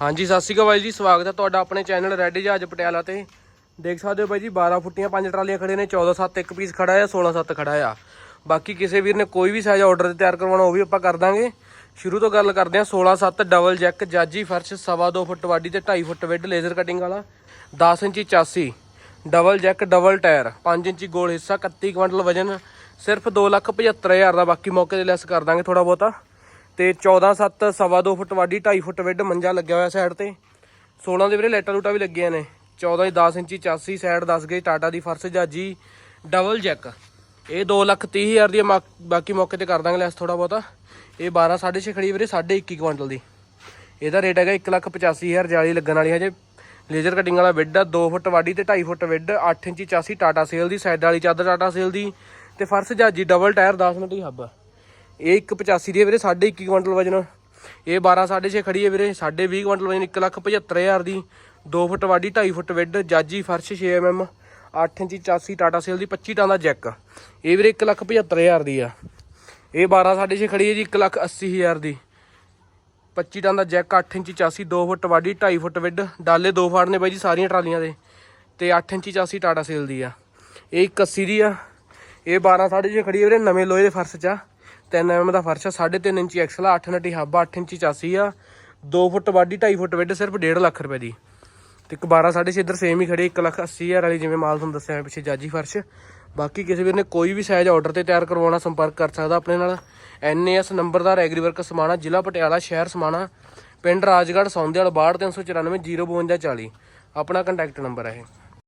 ਹਾਂਜੀ, ਸਤਿ ਸ਼੍ਰੀ ਅਕਾਲ ਬਾਈ ਜੀ, ਸਵਾਗਤ ਹੈ ਤੁਹਾਡਾ ਆਪਣੇ ਚੈਨਲ ਰੈਡ ਜਹਾਜ਼ ਪਟਿਆਲਾ ਤੇ। ਦੇਖ ਸਕਦੇ ਹੋ ਬਾਈ ਜੀ 12 ਫੁੱਟੀਆਂ ਪੰਜ ਟਰਾਲੀਆਂ ਖੜੇ ਨੇ 14 7 ਇੱਕ ਪੀਸ ਖੜਾ ਆ 16 7 ਖੜਾ ਆ। ਬਾਕੀ ਕਿਸੇ ਵੀਰ ਨੇ ਕੋਈ ਵੀ ਸਾਈਜ਼ ਆਰਡਰ ਤੇ ਤਿਆਰ ਕਰਵਾਉਣਾ, ਉਹ ਵੀ ਆਪਾਂ ਕਰ ਦਾਂਗੇ। ਸ਼ੁਰੂ ਤੋਂ ਗੱਲ ਕਰਦੇ ਹਾਂ 16 7 ਡਬਲ ਜੈਕ ਜਾਜੀ ਫਰਸ਼, ਸਵਾ ਦੋ ਫੁੱਟ ਵਾਡੀ ਤੇ 2.5 ਫੁੱਟ ਵਿੱਡ ਲੇਜ਼ਰ ਕਟਿੰਗ ਵਾਲਾ 10 ਇੰਚੀ chassis double jack double tyre 5 ਇੰਚੀ ਗੋਲ ਹਿੱਸਾ 31 ਕੁਇੰਟਲ ਵਜਨ, ਸਿਰਫ 275000 ਦਾ, ਬਾਕੀ ਮੌਕੇ ਤੇ ਲੈਸ ਕਰ ਦਾਂਗੇ ਥੋੜਾ ਬਹੁਤਾ। ਤੇ 14 7 ਸਵਾ ਦੋ ਫੁੱਟ ਵਾਢੀ 2.5 ਫੁੱਟ ਵਿੱਡ ਮੰਜਾ ਲੱਗਿਆ ਹੋਇਆ ਸਾਈਡ ਤੇ। 16 ਦੇ ਵੀਰੇ ਲੈਟਾ ਲੂਟਾਂ ਵੀ ਲੱਗੀਆਂ ਨੇ। 14 10 ਇੰਚੀ 84 ਸਾਈਡ 10 ਗਏ ਟਾਟਾ ਦੀ ਫਰਸ਼ ਜਾਜੀ, ਡਬਲ ਜੈਕ। ਇਹ 2 ਲੱਖ 30 ਹਜ਼ਾਰ ਦੀ ਮਾ- ਬਾਕੀ ਮੌਕੇ ਤੇ ਕਰ ਦਾਂਗੇ ਲੈਸ ਥੋੜਾ ਬਹੁਤਾ। ਇਹ 12 6.5 ਖੜੀ ਵੀਰੇ 21 ਕੁਇੰਟਲ ਦੀ। ਇਹਦਾ ਰੇਟ ਹੈਗਾ 1 ਲੱਖ 85 ਹਜ਼ਾਰ, ਜਾਲੀ ਲੱਗਣ ਵਾਲੀ ਹਜੇ ਲੇਜ਼ਰ ਕਟਿੰਗ ਵਾਲਾ ਵਿੱਡ ਆ 2 ਫੁੱਟ ਵਾਢੀ ਤੇ 2.5 ਫੁੱਟ ਵਿੱਡ 8 ਇੰਚੀ 84 ਟਾਟਾ ਸੇਲ ਦੀ, ਸਾਈਡ ਵਾਲੀ ਚਾਦਰ ਟਾਟਾ ਸੇਲ ਦੀ। ਤੇ ਫਰਸ਼ ਜਾਜੀ, ਡਬਲ ਟਾਇਰ 10 ਮਿੰਟ ਹੀ ਹੱਬ ਇਹ 185 ਦੀ ਹੈ ਵੀਰੇ 21 ਕੁਇੰਟਲ ਵਜਨ। ਇਹ 12 6.5 ਖੜੀ ਹੈ ਵੀਰੇ 20 ਕੁਇੰਟਲ ਵਜਨ 1 ਲੱਖ 75000 ਦੀ। 2 ਫੁੱਟ ਵਾਢੀ 2.5 ਫੁੱਟ ਵਿੱਡ, ਜਾਜੀ ਫਰਸ਼ 6 mm 8 ਇੰਚੀ 84 ਟਾਟਾ ਸੇਲ ਦੀ 25 ਟਨ ਦਾ ਜੈਕ। ਇਹ ਵੀਰੇ 1 ਲੱਖ 75000 ਦੀ ਆ। ਇਹ 12 6.5 ਖੜੀ ਹੈ ਜੀ 1 ਲੱਖ 80000 ਦੀ। 25 ਟਨ ਦਾ ਜੈਕ 8 ਇੰਚੀ 84 2 ਫੁੱਟ ਵਾਢੀ 2.5 ਫੁੱਟ ਵਿੱਡ, ਡਾਲੇ ਦੋ ਫਾੜ ਨੇ ਬਾਈ ਜੀ ਸਾਰੀਆਂ ਟਰਾਲੀਆਂ ਦੇ। ਤੇ 8 ਇੰਚੀ 84 ਟਾਟਾ ਸੇਲ ਦੀ ਆ। ਇਹ 81 ਦੀ ਆ। ਇਹ 12 6.5 ਖੜੀ ਹੈ ਵੀਰੇ, ਨਵੇਂ ਲੋਹੇ ਦੇ ਫਰਸ਼ 'ਚ ਆ। 3 mm ਦਾ ਫਰਸ਼ ਆ 3.5 ਇੰਚੀ ਐਕਸਲ ਆ 8 ਨਟੀ ਹੱਬ 8 ਇੰਚੀ 84 ਆ 2 ਫੁੱਟ ਵਾਡੀ 2.5 ਫੁੱਟ ਵਿੱਡ ਸਿਰਫ 1.5 ਲੱਖ ਰੁਪਏ ਦੀ। ਤੇ ਇੱਕ 12 6.5 ਇੱਧਰ ਸੇਮ ਹੀ ਖੜੀ 1 ਲੱਖ 80 ਹਜ਼ਾਰ ਵਾਲੀ ਜਿਵੇਂ ਮਾਲ ਤੁਹਾਨੂੰ ਦੱਸਿਆ ਪਿੱਛੇ ਜਾਜੀ ਫਰਸ਼। ਬਾਕੀ ਕਿਸੇ ਵੀਰ ਨੇ ਕੋਈ ਵੀ ਸਾਈਜ਼ ਆਰਡਰ ਤੇ ਤਿਆਰ ਕਰਵਾਉਣਾ, ਸੰਪਰਕ ਕਰ ਸਕਦਾ ਆਪਣੇ ਨਾਲ। ਐਨਏਐਸ ਨੰਬਰਦਾਰ ਐਗਰੀਵਰਕ ਸਮਾਣਾ, ਜ਼ਿਲ੍ਹਾ ਪਟਿਆਲਾ, ਸ਼ਹਿਰ ਸਮਾਣਾ, ਪਿੰਡ ਰਾਜਗੜ੍ਹ, ਸੌਂਦੇਵਾਲ 62394 05240 ਆਪਣਾ ਕੰਟੈਕਟ ਨੰਬਰ ਹੈ ਇਹ।